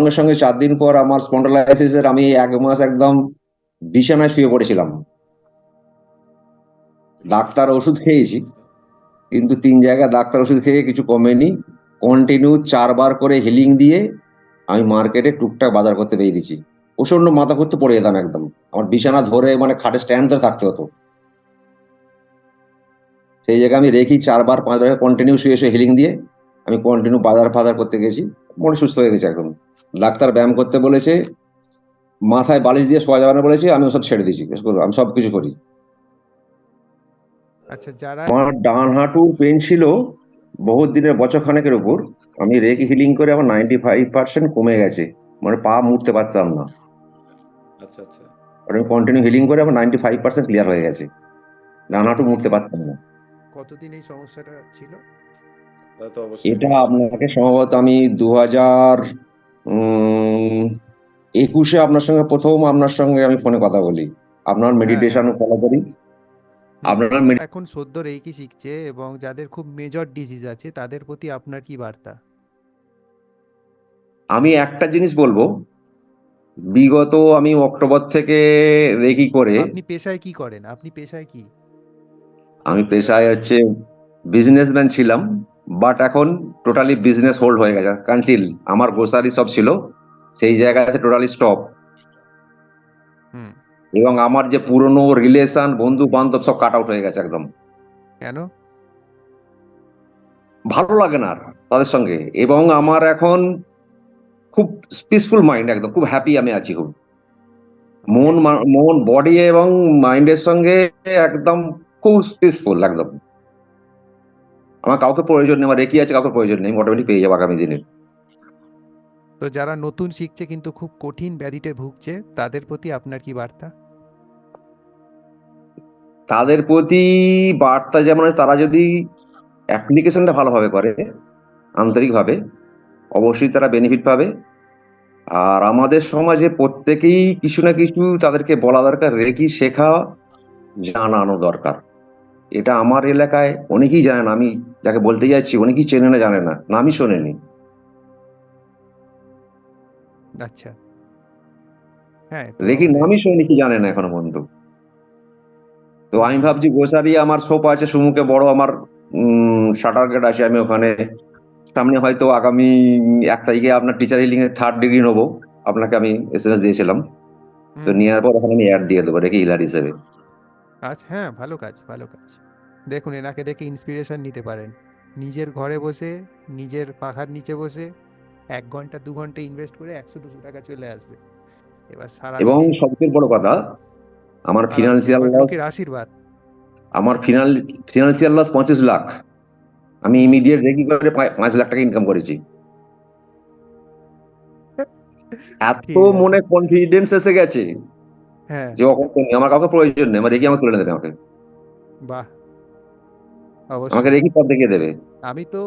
সঙ্গে সঙ্গে চার দিন পর আমার স্পন্ডলাইসিসের আমি এক মাস একদম বিছানায় শুয়ে পড়েছিলাম। ডাক্তার ওষুধ খেয়েছি, কিন্তু তিন জায়গায় ডাক্তার ওষুধ খেয়ে কিছু কমেনি। কন্টিনিউ চারবার করে হিলিং দিয়ে আমি মার্কেটে টুকটাক বাজার করতে বেরিয়েছি প্রচণ্ড মাথা করতে পড়ে যেতাম একদম। আমার বিছানা ধরে মানে খাটে স্ট্যান্ড ধরে থাকতে হতো। সেই জায়গায় আমি রেখি চারবার, পাঁচবার কন্টিনিউ শুয়ে শুয়ে হিলিং দিয়ে আমি কন্টিনিউ বাজার ফাজার করতে গেছি মনে সুস্থ হয়ে গেছে একদম। ডাক্তার ব্যায়াম করতে বলেছে মাথায় বালিশ দিয়ে শোয়া যাবে না বলেছে আমি ওসব ছেড়ে দিয়েছি আমি সব কিছু করি। আচ্ছা যারা আমার ডান হাঁটুর পেন ছিল বহুত দিনের বছর খানেকের উপর আমি রেক হিলিং করে আমার নাইনটি ফাইভ পার্সেন্ট কমে গেছে মানে পা মুড়তে পারতাম না। আচ্ছা আচ্ছা। আমি কন্টিনিউ হিলিং করে আমার নাইনটি ফাইভ পার্সেন্ট ক্লিয়ার হয়ে গেছে। ডান হাঁটু মুড়তে পারতাম না। কতদিন এই সমস্যাটা ছিল? এটা আপনাকে সম্ভবত আমি দু হাজার একুশে আপনার সঙ্গে প্রথম আপনার সঙ্গে আমি ফোনে কথা বলি। আপনার মেডিটেশন ফলো করি। আপনার এখন সদ্য রেকি শিখছে এবং যাদের খুব মেজর ডিজিজ আছে তাদের প্রতি আপনার কি বার্তা? আমি একটা জিনিস বলব। বিগত আমি অক্টোবর থেকে রেকি করে আপনি পেশায় কি করেন? আপনি পেশায় কি? আমি পেশায় হচ্ছে বিজনেসম্যান ছিলাম। বাট এখন টোটালি বিজনেস হোল্ড হয়ে গেছে। কানসিল আমার গ্রোসারি সব ছিল সেই জায়গাতে টোটালি স্টপ এবং আমার যে পুরনো রিলেশন বন্ধু বান্ধব সব কাট আউট হয়ে গেছে একদম। কেন? ভালো লাগে না আর তাদের সঙ্গে। এবং আমার এখন খুব পিসফুল মাইন্ড একদম খুব হ্যাপি আমি আছি খুব। মন মন বডি এবং মাইন্ডের সঙ্গে একদম খুব পিসফুল একদম। আমার কাউকে প্রয়োজন নেই আমার রেকি আছে কাউকে প্রয়োজন নেই অটোমেটিক পেয়ে যাব আগামী দিনে। তো যারা নতুন শিখছে কিন্তু খুব কঠিন ব্যাধিতে ভুগছে তাদের প্রতি আপনার কি বার্তা? তাদের প্রতি বার্তা যেমন তারা যদি অ্যাপ্লিকেশনটা ভালোভাবে করে আন্তরিকভাবে অবশ্যই তারা বেনিফিট পাবে। আর আমাদের সমাজে প্রত্যেকেই কিছু না কিছু তাদেরকে বলা দরকার রেকি শেখা জানানো দরকার। এটা আমার এলাকায় অনেকেই জানেন আমি যাকে বলতে যাচ্ছি অনেকেই চেনে না জানে না? নামই শোনেনি। আচ্ছা। হ্যাঁ আমাদের- নামই শোনেনি কি জানে না এখনও পর্যন্ত। তো আমি ভাবছি গোসারি আমার শোপ আছে সুমুখে বড় আমার শাটার গেট আছে আমি ওখানে সামনে হয়তো আগামী এক তারিখে আপনার টিচার হিলিং এর থার্ড ডিগ্রি নেব। আপনাকে আমি এস এম এস দিয়েছিলাম। তো নেওয়ার পর ওখানে আমি অ্যাড দিয়ে দেবো রেখে হিলার হিসেবে। আচ্ছা হ্যাঁ ভালো কাজ ভালো কাজ। দেখুন এনাকে দেখে ইন্সপিরেশন নিতে পারেন। নিজের ঘরে বসে নিজের পাখার নিচে বসে এক ঘণ্টা দু ঘণ্টা ইনভেস্ট করে একশো দুশো টাকা চলে আসবে। এবার সারা এবং সবচেয়ে বড় কথা আমার ফিনান্সিয়াল লোকের আশীর্বাদ। আমার ফিনাল ফিনান্সিয়াল লস পঁচিশ লাখ। আমি ইমিডিয়েট রেকি করে পাঁচ- লাখ টাকা ইনকাম করেছি। এত মনে কনফিডেন্স এসে গেছে হ্যাঁ। যে। আমার কাউকে প্রয়োজন নেই আমার রেখে আমাকে তুলে নেবে আমাকে। বাহ! আমাকে রেখে পথ দেখিয়ে দেবে। আমি তো